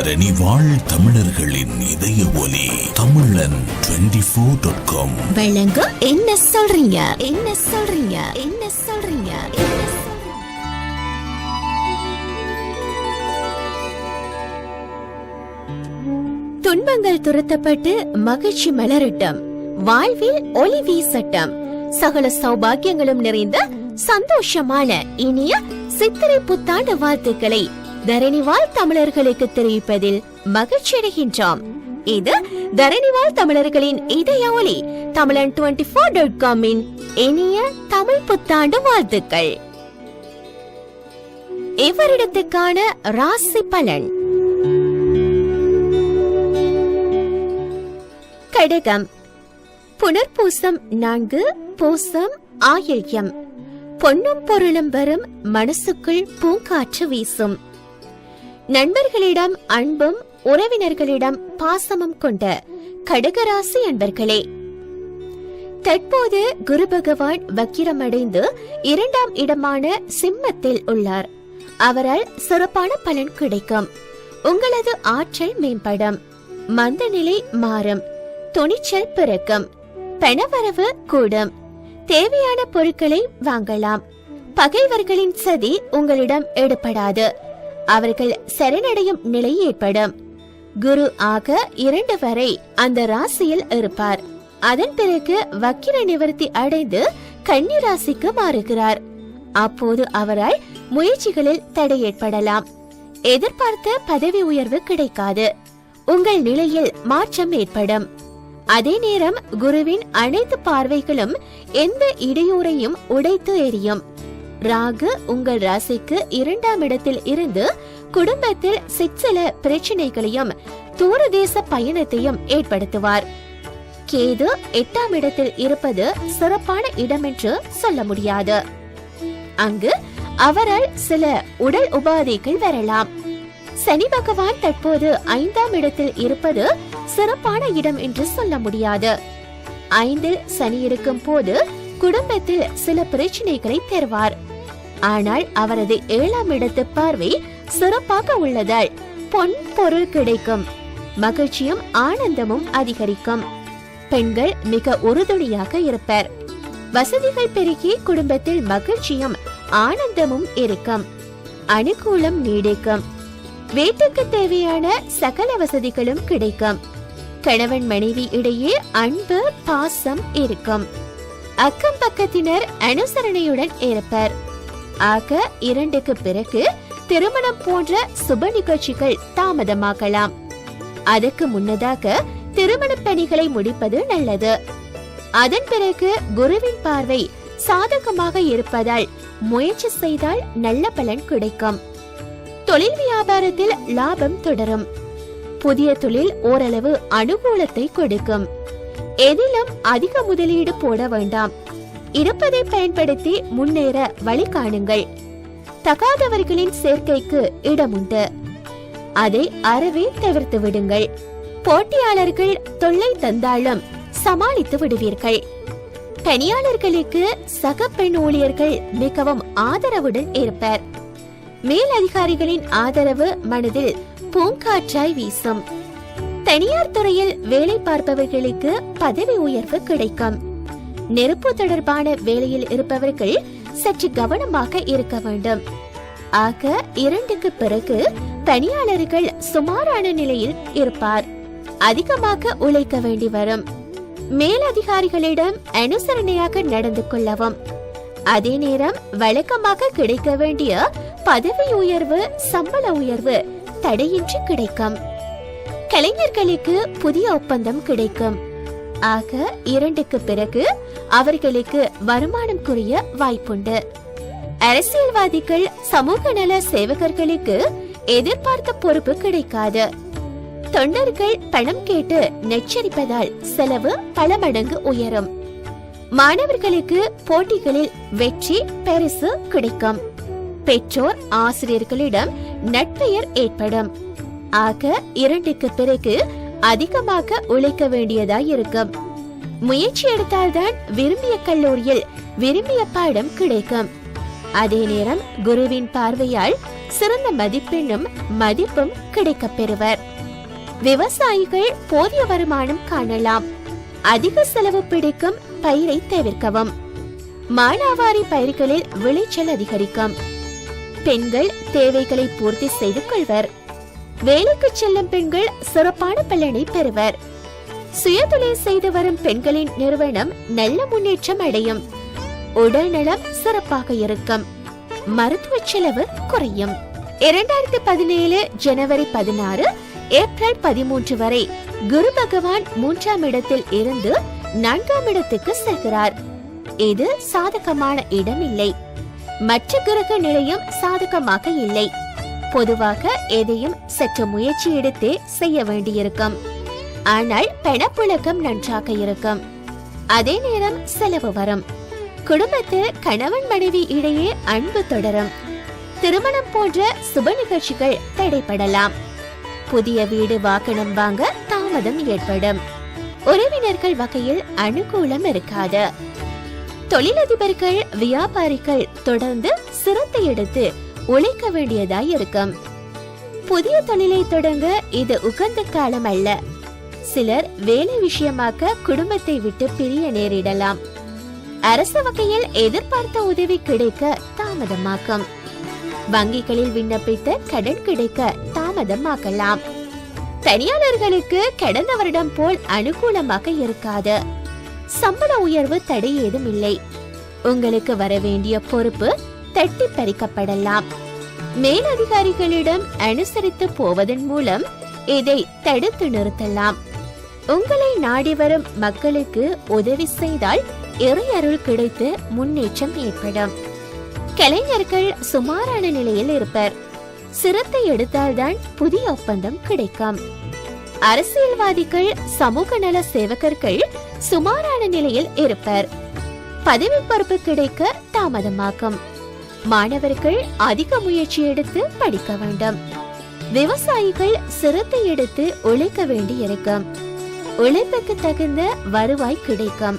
தரணி வாழ் தமிழர்களின் இதய ஒலி தமிழன் டுவெண்டி ஃபோர் டாட் காம் வழங்க என்ன சொல்றீங்க? என்ன சொல்றீங்க? என்ன சொல்றீங்க? என்ன சொல்றீங்க? துன்பங்கள் துரத்தப்பட்டு மகிழ்ச்சி மலரட்டும். வாழ்வில் ஒளி வீசட்டும். சகல சௌபாகியங்களும் நிறைந்த சந்தோஷமான இனிய சித்திரை புத்தாண்டு வாழ்த்துக்களை தரணிவாழ் தமிழர்களுக்கு தெரிவிப்பதில் மகிழ்ச்சி அடைகின்றோம். இது தரணிவாழ் தமிழர்களின் இதய ஒளி தமிழன் டுவெண்டி ஃபோர் டாட் காமின் இனிய தமிழ் புத்தாண்டு வாழ்த்துக்கள். இவரிடத்துக்கான ராசி பலன். கடகம். புனர்பூசம் நான்கு பூசம் ஆயில்யம். பொன்னும் பொருளும் வரும் மனசுக்குள் பூங்காற்று வீசும். நண்பர்களிடம் அன்பும் உறவினர்களிடம் பாசமும் கொண்ட கடகராசி அன்பர்களே. தற்போது குரு பகவான் வக்கிரமடைந்து இரண்டாம் இடமான சிம்மத்தில் உள்ளார். அவரால் சிறப்பான பலன் கிடைக்கும். உங்களது ஆற்றல் மேம்படும். மந்த நிலை மாறும். துணிச்சல் பிறக்கும். பணவரவு கூடும். தேவையான பொருட்களை வாங்கலாம். பகைவர்களின் சதி உங்களிடம் எடுபடாது. அவர்கள் சரணடையும் நிலை ஏற்படும். குரு ஆக இரண்டு வரை அந்த ராசியில் இருப்பார். அதன் பிறகு வக்கிர நிவர்த்தி அடைந்து கன்னி ராசிக்கு மாறுகிறார். அப்போது அவரால் முயற்சிகளில் தடை ஏற்படலாம். எதிர்பார்த்த பதவி உயர்வு கிடைக்காது. உங்கள் நிலையில் மாற்றம் ஏற்படும். அதே நேரம் குருவின் அனைத்து பார்வைகளும் எந்த இடையூறையும் உடைத்து எரியும் ராகு உங்கள் ராசிக்கு இரண்டாம் இடத்தில் இருந்து குடும்பத்தில் சிற்சில பிரச்சனைகளையும் தூரதேச பயணத்தையும் ஏற்படுத்துவார். கேது எட்டாம் இடத்தில் இருப்பது சிறப்பான இடம் என்று சொல்ல முடியாது. அங்கு அவரால் சில உடல் உபாதைகள் வரலாம். சனி பகவான் தற்போது ஐந்தாம் இடத்தில் இருப்பது சிறப்பான இடம் என்று சொல்ல முடியாது. ஐந்தில் சனி இருக்கும் போது குடும்பத்தில் சில பிரச்சனைகளை தருவார். ஆனால் அவரது ஏழாம் இடத்து பார்வை சிறப்பாக உள்ளதால் பொன் பொருள் கிடைக்கும். மகிழ்ச்சியும் ஆனந்தமும் அதிகரிக்கும். பெண்கள் மிக உறுதுணையாக இருப்பர். வசதிகள் பெருகி குடும்பத்தில் மகிழ்ச்சியும் ஆனந்தமும் இருக்கும். அனுகூலம் நீடிக்கும். வீட்டுக்கு தேவையான சகல வசதிகளும் கிடைக்கும். கணவன் மனைவி இடையே அன்பு பாசம் இருக்கும். அக்கம் பக்கத்தினர் அனுசரணையுடன் இருப்பர். ஆக இரண்டுக்கு பிறகு திருமணம் போன்ற சுப நிகழ்ச்சிகள் தாமதமாகலாம். அதுக்கு முன்னதாக திருமண பணிகளை முடிப்பது நல்லது. அதன் பிறகு குருவின் பார்வை சாதகமாக இருப்பதால் முயற்சி செய்தால் நல்ல பலன் கிடைக்கும். தொழில் வியாபாரத்தில் லாபம் தொடரும். புதிய தொழில் ஓரளவு அனுகூலத்தை கொடுக்கும். எதிலும் அதிக முதலீடு போட வேண்டாம். இருப்பதை பயன்படுத்தி முன்னேற வழி காணுங்கள். தகாதவர்களின் சேர்க்கைக்கு இடம் உண்டு அதை அறவே தவிர்த்து விடுங்கள். போட்டியாளர்கள் தொல்லை தந்தாலும் சமாளித்து விடுவீர்கள். பணியாளர்களுக்கு சக பெண் ஊழியர்கள் மிகவும் ஆதரவுடன் இருப்பர். மேல் அதிகாரிகளின் ஆதரவு மனதில் பூங்காற்றாய் வீசும். தனியார் துறையில் வேலை பார்ப்பவர்களுக்கு பதவி உயர்வு கிடைக்கும். நெருப்பு தொடர்பான வேலையில் இருப்பவர்கள் சற்று கவனமாக இருக்க வேண்டும். ஆக இரண்டுக்கு பிறகு பணியாளர்கள் சுமாரான நிலையில் இருப்பார். அதிகமாக உழைக்க வேண்டி வரும். மேலதிகாரிகளிடம் அனுசரணையாக நடந்து கொள்ளவும். அதே நேரம் வழக்கமாக கிடைக்க வேண்டிய பதவி உயர்வு சம்பள உயர்வு தடையின்றி கிடைக்கும். கலைஞர்களுக்கு புதிய ஒப்பந்தம் கிடைக்கும். ஆக இரண்டுக்கு பிறகு அவர்களுக்கு வருமானம் குறைய வாய்ப்புண்டு. அரசியல்வாதிகள் சமூக நல சேவகர்களுக்கு எதிர்பார்த்த பொறுப்பு கிடைக்காது. தொண்டர்கள் பணம் கேட்டு நெச்சரிப்பதால் செலவு பல மடங்கு உயரும். மாணவர்களுக்கு போட்டிகளில் வெற்றி பெருசு கிடைக்கும். பெற்றோர் ஆசிரியர்களிடம் நட்பெயர் ஏற்படும். ஆக இரண்டுக்கு பிறகு அதிகமாக உழைக்க வேண்டியதா இருக்கும் முயற்சி எடுத்தால்தான் விரும்பிய கல்லூரியில் விரும்பிய பாடம் கிடைக்கும். அதே நேரம் குருவின் பார்வையால் சிறந்த மதிப்பெண்ணும் மதிப்பும் கிடைக்கப் பெறுவர். விவசாயிகள் போதிய வருமானம் காணலாம். அதிக செலவு பிடிக்கும் பயிரை தவிர்க்கவும். மானாவாரி பயிர்களில் விளைச்சல் அதிகரிக்கும். பெண்கள் தேவைகளை பூர்த்தி செய்து கொள்வர். வேலைக்கு செல்லும் பெண்கள் சிறப்பான பலனை பெறுவர். சுயதொழில் செய்து வரும் பெண்களின் நிறுவனம் நல்ல முன்னேற்றம் அடையும். உடல் நலம் சிறப்பாக இருக்கும். மருத்துவ செலவு குறையும். இரண்டாயிரத்தி பதினேழு ஜனவரி பதினாறு ஏப்ரல் பதிமூன்று வரை குரு பகவான் மூன்றாம் இடத்தில் இருந்து நான்காம் இடத்துக்கு செல்கிறார். இது சாதகமான இடம் இல்லை மற்ற கிரக நிலையும் சாதகமாக இல்லை. பொதுவாக எதையும் சற்று முயற்சி எடுத்தே செய்ய வேண்டியிருக்கும். ஆனால் பணப்புழக்கம் நன்றாக இருக்கும். அதே நேரம் செலவு வரும். குடும்பத்தில் கணவன் மனைவி இடையே அன்பு தொடரும். திருமணம் போன்ற சுப நிகழ்ச்சிகள் தடைப்படலாம் புதிய வீடு வாகனம் வாங்க தாமதம் ஏற்படும். உறவினர்கள் வகையில் அனுகூலம் இருக்காது. தொழிலதிபர்கள் வியாபாரிகள் தொடர்ந்து சிரத்தை எடுத்து உழைக்க வேண்டியதாய் இருக்கும் புதிய தொழிலை தொடங்க இது உகந்த காலம் அல்ல. சிலர் வேலை விஷயமாக குடும்பத்தை விட்டு பிரிய நேரிடலாம். அரசு வகையில் எதிர்பார்த்த உதவி கிடைக்க தாமதமாக்கும். வங்கிகளில் விண்ணப்பித்த கடன் கிடைக்க தாமதமாக்கலாம். தனியாளர்களுக்கு கடந்த வருடம் போல் அனுகூலமாக இருக்காது. சம்பள உயர்வு தடை ஏதும் இல்லை உங்களுக்கு வர வேண்டிய பொறுப்பு தட்டி பறிக்கப்படலாம். மேலதிகாரிகளிடம் அனுசரித்து போவதன் மூலம் இதை தடுத்து நிறுத்தலாம். உங்களை நாடி வரும் மக்களுக்கு உதவி செய்தால் இறையருள் கிடைத்து முன்னேற்றம் ஏற்படும். கலைஞர்கள் சுமாரான நிலையில் இருப்பர். சிரத்தை எடுத்தால்தான் புதிய ஒப்பந்தம் கிடைக்கும். அரசியல்வாதிகள் சமூக நல சேவகர்கள் சுமாரான நிலையில் இருப்பர். பதவி பொறுப்பு கிடைக்க தாமதமாகும். மாணவர்கள் அதிக முயற்சி எடுத்து படிக்க வேண்டும். விவசாயிகள் சிரத்தை எடுத்து உழைக்க வேண்டி இருக்கும். உழைப்புக்கு தகுந்த வருவாய் கிடைக்கும்.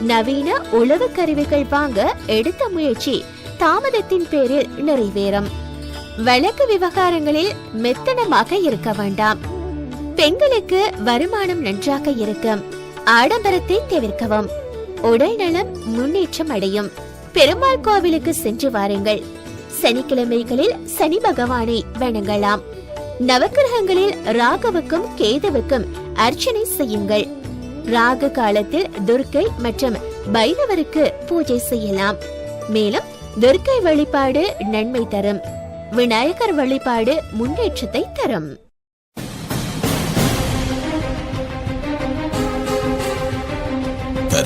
நவீன உழவு கருவிகள் வாங்க எடுத்த முயற்சி தாமதத்தின் பேரில் நிறைவேறும். வழக்கு விவகாரங்களில் மெத்தனமாக இருக்க வேண்டாம். பெண்களுக்கு வருமானம் நன்றாக இருக்கும். ஆடம்பரத்தை தவிர்க்கவும். உடல்நலம் முன்னேற்றம் அடையும். பெருமாள் கோவிலுக்கு சென்று வாருங்கள். சனிக்கிழமைகளில் சனி பகவானை வணங்கலாம். நவக்கிரகங்களில் ராகவுக்கும் கேதுவுக்கும் அர்ச்சனை செய்யுங்கள். ராகு காலத்தில் துர்க்கை மற்றும் பைரவருக்கு பூஜை செய்யலாம். மேலும் துர்க்கை வழிபாடு நன்மை தரும். விநாயகர் வழிபாடு முன்னேற்றத்தை தரும்.